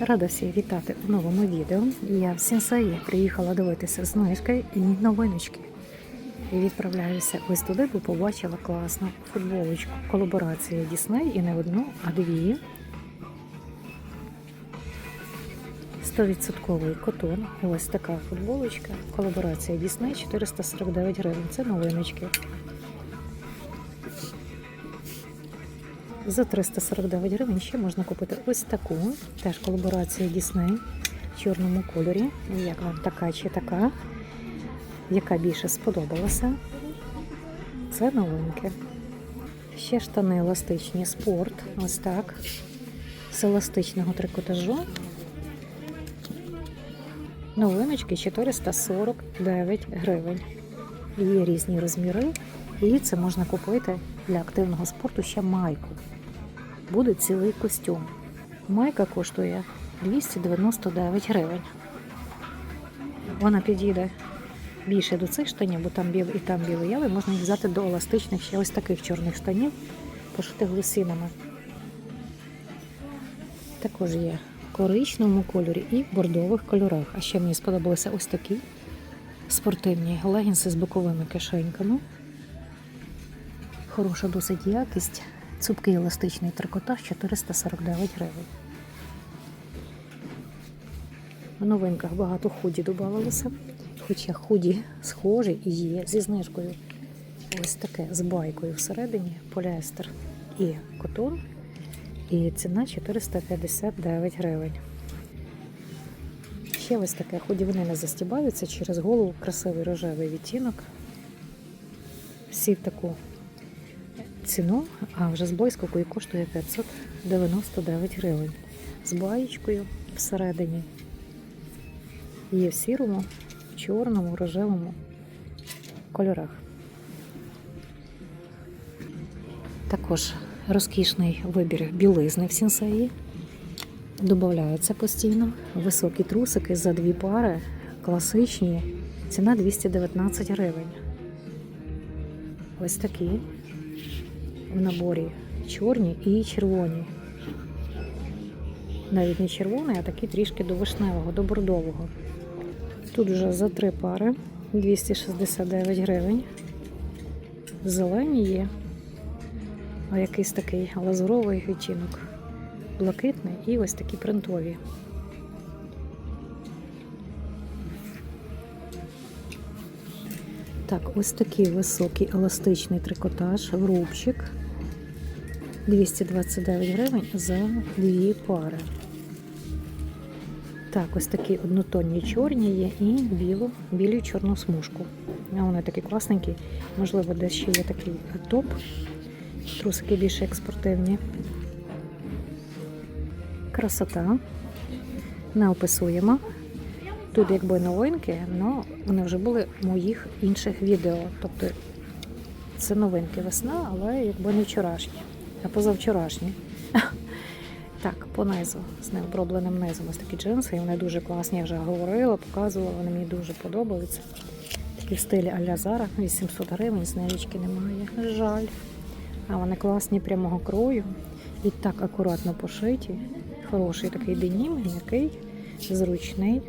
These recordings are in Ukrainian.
Рада всіх вітати у новому відео. Я в Сінсаї приїхала дивитися знижки і новиночки. І відправляюся ось туди, бо побачила класну футболочку. Колаборація Дісней і не одну, а дві. 100% котон. Ось така футболочка. Колаборація Дісней 449 гривень. Це новиночки. За 349 гривень ще можна купити ось таку, теж колаборація Дісней в чорному кольорі. Як вам така чи така, яка більше сподобалася. Це новинки. Ще штани еластичні спорт. Ось так. З еластичного трикотажу. Новиночки 449 гривень. Є різні розміри, і це можна купити для активного спорту ще майку. Буде цілий костюм. Майка коштує 299 гривень. Вона підійде більше до цих штанів, бо там білий і там білий, але можна їх взяти до еластичних ще ось таких чорних штанів, пошитих лосінами. Також є в коричневому кольорі і в бордових кольорах. А ще мені сподобалися ось такі спортивні легінси з боковими кишеньками. Хороша досить якість. Цупкий еластичний трикотаж 449 гривень. В новинках багато худі додавалося, хоча худі схожі і є зі знижкою. Ось таке з байкою всередині, поліестер і котон. І ціна 459 гривень. Ще ось таке худі вони не застібаються через голову красивий рожевий відтінок. Всі таку ціну, а вже з блискавкою коштує 599 гривень. З баєчкою всередині. Є в сірому, чорному, рожевому кольорах. Також розкішний вибір білизни в сінсеї. Додається постійно. Високі трусики за дві пари, класичні. Ціна 219 гривень. Ось такі в наборі чорні і червоні. Навіть не червоний, а такі трішки до вишневого, до бордового. Тут вже за три пари 269 гривень. Зелені є, а якийсь такий лазуровий відтінок, блакитний і ось такі принтові. Так, ось такий високий еластичний трикотаж, рубчик. 229 гривень за дві пари. Так, ось такі однотонні чорні є і білу, білу чорну смужку. Вони такі класненькі. Можливо, десь ще є такий топ. Трусики більш експортивні. Красота. Неописуємо. Тут якби новинки, але вони вже були в моїх інших відео. Тобто це новинки весна, але якби не вчорашні, позавчорашні. Так, по низу, з необробленим низом. Ось такі джинси, і вони дуже класні, я вже говорила, показувала, вони мені дуже подобаються. Такі в стилі Аля Зара, 800 гривень, знелічки немає. Жаль. А вони класні прямого крою і так акуратно пошиті. Хороший такий денім, м'який, зручний.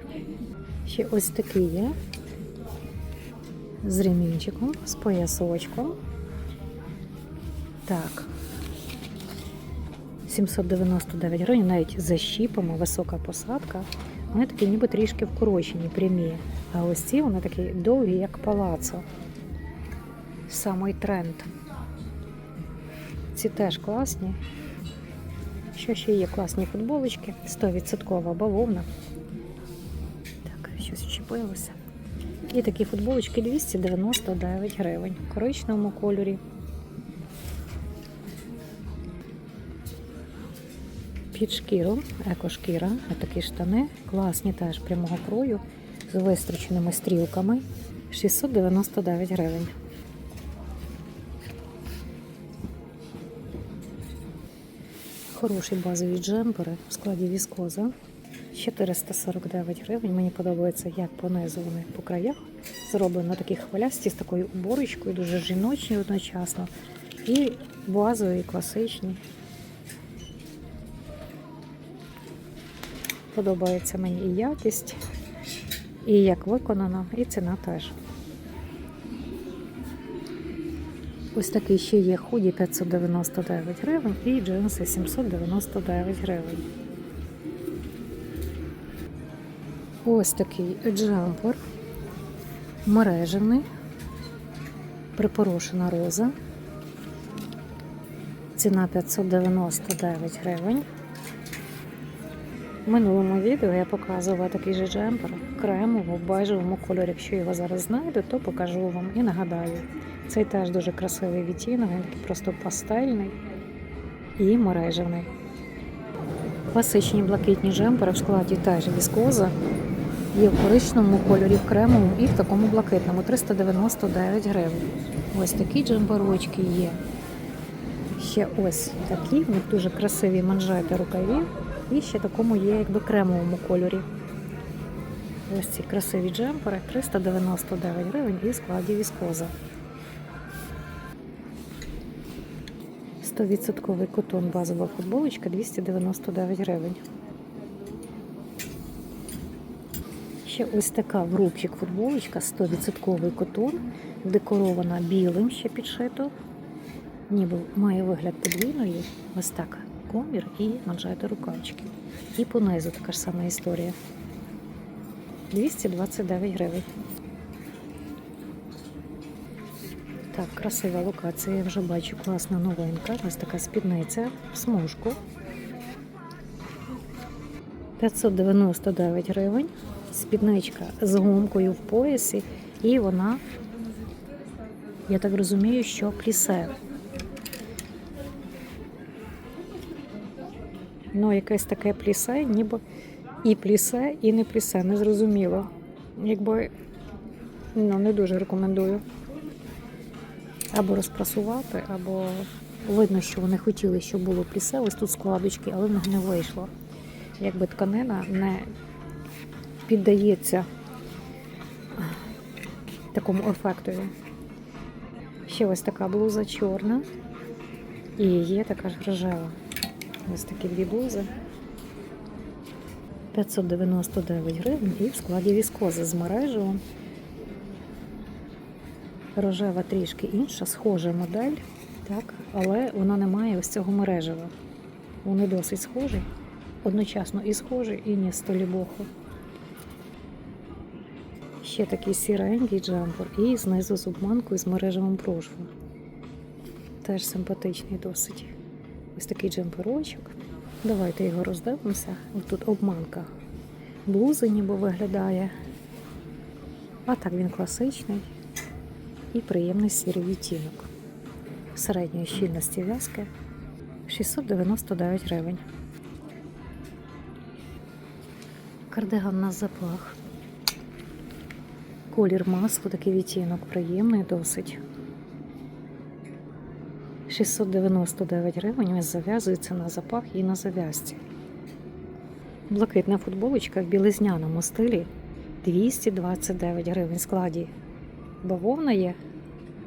Ще ось такий є. З ремінчиком, з поясочком. Так. 799 гривень, навіть за щіпами, висока посадка. Вони такі ніби трішки вкорочені, прямі. А ось ці вони такі довгі, як палацо. Самий тренд. Ці теж класні. Що ще є класні футболочки? 100% бавовна. Так, щось вчепилося. І такі футболочки 299 гривень в коричневому кольорі. Під шкіру, екошкіра, такі штани, класні теж прямого крою з вистроченими стрілками. 699 гривень. Хороші базові джемпери в складі віскоза. 449 гривень. Мені подобається, як понизу вони по краях. Зроблено такі хвилясті з такою уборочкою, дуже жіночні одночасно. І базові, класичні. Подобається мені і якість, і як виконано, і ціна теж. Ось такий ще є худі 599 гривень і джинси 799 гривень. Ось такий джемпер мережевний, припорошена роза. Ціна 599 гривень. В минулому відео я показувала такий же джемпер в кремовому, бежевому кольорі. Якщо його зараз знайду, то покажу вам і нагадаю. Цей теж дуже красивий відтінок, він такий просто пастельний і мережевний. Класичні блакитні джемпери в складі теж віскоза. Є в коричневому кольорі, в кремовому і в такому блакитному 399 гривень. Ось такі джемперочки є. Ще ось такі, в них дуже красиві манжети рукавів. І ще такому є якби кремовому кольорі. Ось ці красиві джемпери 399 гривень і складі віскоза. 100% котон базова футболочка 299 гривень. Ще ось така в рубчик футболочка 100% котон, декорована білим ще підшито. Ніби має вигляд подвійної. Ось так. Комір і манжети рукавчики. І понизу така ж сама історія. 229 гривень. Так, красива локація, я вже бачу класна новинка. Ось така спідниця в смужку. 599 гривень. Спідничка з гумкою в поясі, і вона, я так розумію, що плісе. Ну, якесь таке плісе, ніби і плісе, і не плісе, не зрозуміло. Якби ну, не дуже рекомендую. Або розпрасувати, або видно, що вони хотіли, щоб було плісе. Ось тут складочки, але в них не вийшло. Якби тканина не піддається такому ефектові. Ще ось така блуза чорна. І є така ж рожева. Ось такі дві блузи. 599 гривень і в складі віскози з мережевим. Рожева трішки інша, схожа модель, так, але вона не має ось цього мережева. Вони досить схожі, одночасно і схожі, і не столібоху. Ще такий сіренький джемпер і знизу з обманкою з мережевим прошвом. Теж симпатичний досить. Ось такий джемперочок. Давайте його роздивимося. Тут обманка. Блузи ніби виглядає. А так він класичний і приємний сірий відтінок. Середньої щільності в'язки 699 гривень. Кардиган на запах. Колір масло, такий відтінок приємний досить. 699 гривень ось зав'язується на запах і на зав'язці. Блакитна футболочка в білизняному стилі 229 гривень в складі. Бавовна є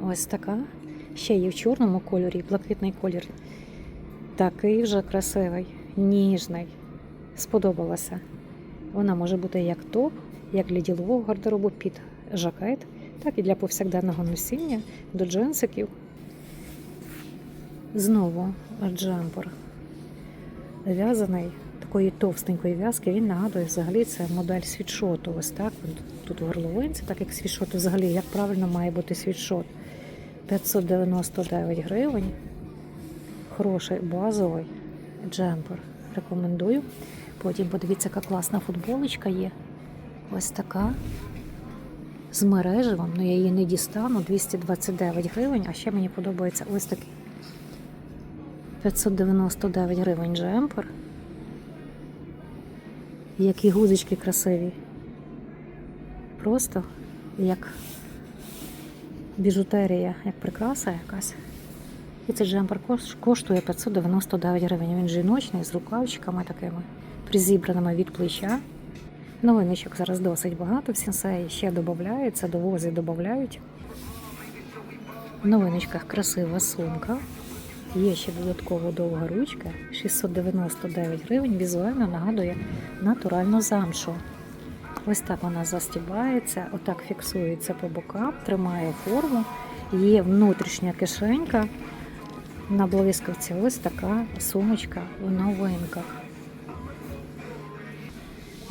ось така. Ще є в чорному кольорі, блакитний колір. Такий вже красивий, ніжний. Сподобалася. Вона може бути як топ, як для ділового гардеробу під жакет, так і для повсякденного носіння до джинсиків. Знову джемпер в'язаний такої товстенької в'язки. Він нагадує взагалі це модель світшоту. Ось так. Тут в горловинці, так як світшот взагалі, як правильно має бути світшот. 599 гривень. Хороший базовий джемпер. Рекомендую. Потім подивіться, яка класна футболочка є. Ось така. З мережевим, ну я її не дістану, 229 гривень, а ще мені подобається ось такий 599 гривень джемпер. Які гузочки красиві. Просто як біжутерія, як прикраса якась. І цей джемпер коштує 599 гривень. Він жіночний з рукавчиками такими, призібраними від плеча. Новиночок зараз досить багато. В сенсеї ще додаються, до возі додають. В новиночках красива сумка. Є ще додатково довга ручка, 699 гривень, візуально нагадує натуральну замшу. Ось так вона застібається, отак фіксується по бокам, тримає форму. Є внутрішня кишенька на блискавці. Ось така сумочка в новинках.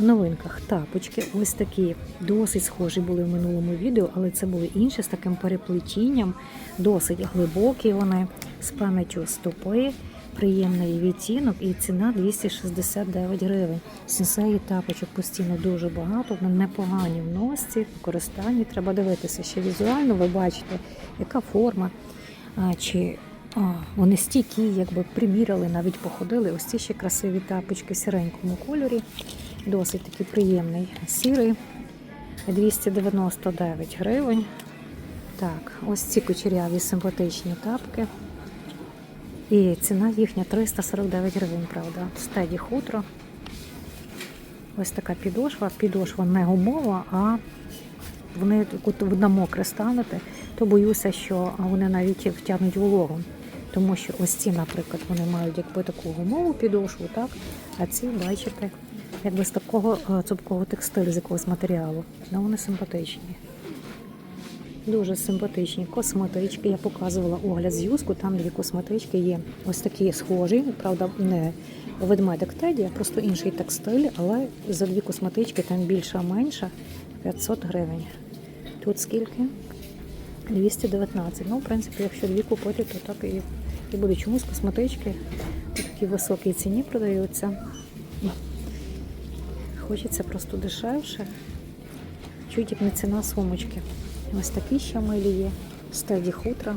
В новинках тапочки, ось такі досить схожі були в минулому відео, але це були інші з таким переплетінням, досить глибокі вони з пам'яттю стопи, приємний відтінок і ціна 269 гривень. Сінсеї тапочок постійно дуже багато, вони непогані в носці, в використанні. Треба дивитися ще візуально, ви бачите, яка форма. Чи а, вони стійкі, якби приміряли, навіть походили. Ось ці ще красиві тапочки в сіренькому кольорі. Досить такий приємний сірий. 299 гривень. Так, ось ці кучеряві симпатичні тапки. І ціна їхня 349 гривень, правда. Стеді хутро. Ось така підошва. Підошва не гумова, а вони на мокре станете, то боюся, що вони навіть втягнуть вологу. Тому що ось ці, наприклад, вони мають якби таку гумову підошву, так? А ці, бачите, якби з такого е, цупкого текстилю, з якогось матеріалу. Ну, вони симпатичні. Дуже симпатичні косметички. Я показувала огляд з юску, там дві косметички є. Ось такі схожі, правда, не ведмедик теді, а просто інший текстиль, але за дві косметички там більша, менша 500 гривень. Тут скільки? 219. Ну, в принципі, якщо дві купити, то так і, і буде. Чомусь косметички в такій високій ціні продаються. Хочеться просто дешевше. Чуть не ціна сумочки. Ось такі ще милі є. Стеді хутра.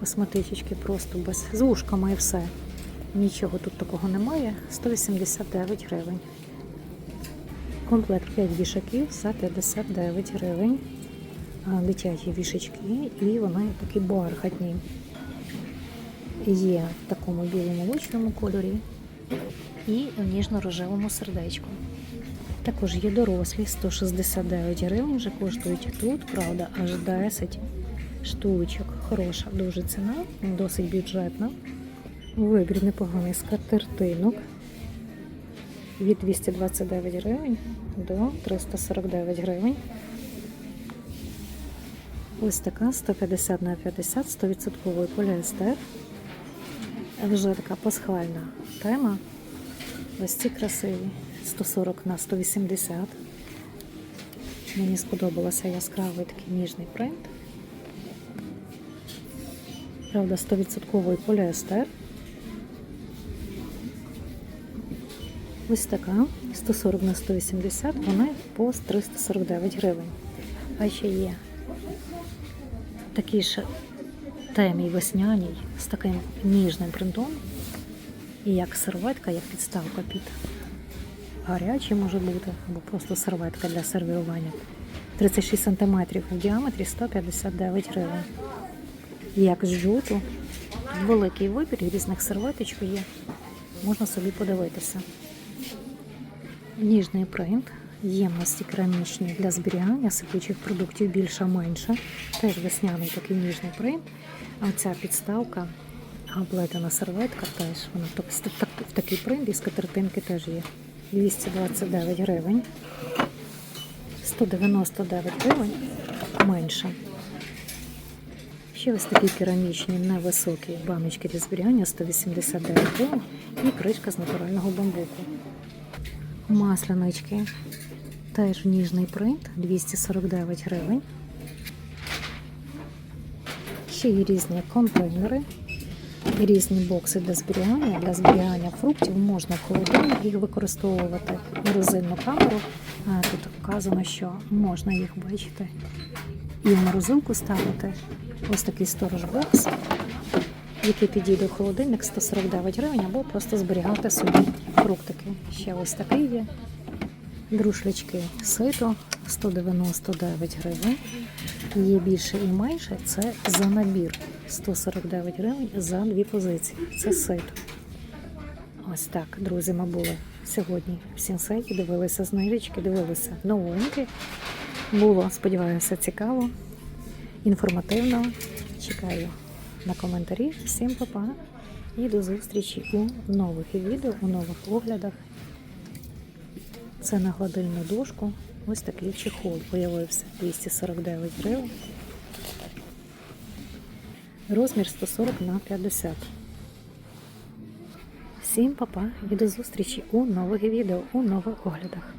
Косметички просто без з вушками і все. Нічого тут такого немає. 189 гривень. Комплект 5 вішаків за 59 гривень. Дитячі вішечки, і вони такі бархатні. Є в такому біло-молочному кольорі і в ніжно-рожевому сердечку. Також є дорослі 169 гривень, вже коштують тут, правда, аж 10 штучок. Хороша дуже ціна, досить бюджетна. Вибір непоганий скатертинок від 229 гривень до 349 гривень. Ось така 150 на 50, 100% поліестер. Вже така пасхальна тема. Ось ці красиві. 140 на 180. Мені сподобався яскравий такий ніжний принт. Правда, 100% поліестер. Ось така 140 на 180, вона по 349 гривень. А ще є такий ж темій весняній з таким ніжним принтом. І як серветка, як підставка під гарячий може бути, або просто серветка для сервірування. 36 см в діаметрі 159 гривень. Як з джуту. Великий вибір різних серветочок є. Можна собі подивитися. Ніжний принт, ємності керамічні для зберігання сипучих продуктів більше-менше. Теж весняний такий ніжний принт. А ця підставка, облетена серветка теж, вона в так- в так- в такий принт, і скатертинки теж є. 229 гривень. 199 гривень менше. Ще ось такі керамічні невисокі баночки для зберігання 189 гривень і кришка з натурального бамбуку. Маслянички. Теж ніжний принт 249 гривень. Ще є різні контейнери, різні бокси для зберігання. Для зберігання фруктів можна в холодильник їх використовувати морозильну камеру. Тут вказано, що можна їх бачити і в морозилку ставити. Ось такий сторож бокс, який підійде в холодильник 149 гривень, або просто зберігати собі фруктики. Ще ось такий є. Друшлячки сито 199 гривень. Є більше і менше. Це за набір 149 гривень за дві позиції. Це сито. Ось так, друзі, ми були сьогодні в Сінсейті, дивилися знижечки, дивилися новинки. Було, сподіваюся, цікаво, інформативно. Чекаю на коментарі. Всім па-па! І до зустрічі у нових відео, у нових оглядах. Це на гладильну дошку. Ось такий чехол появився 249 гривень. Розмір 140 на 50. Всім па-па і до зустрічі у нових відео, у нових оглядах.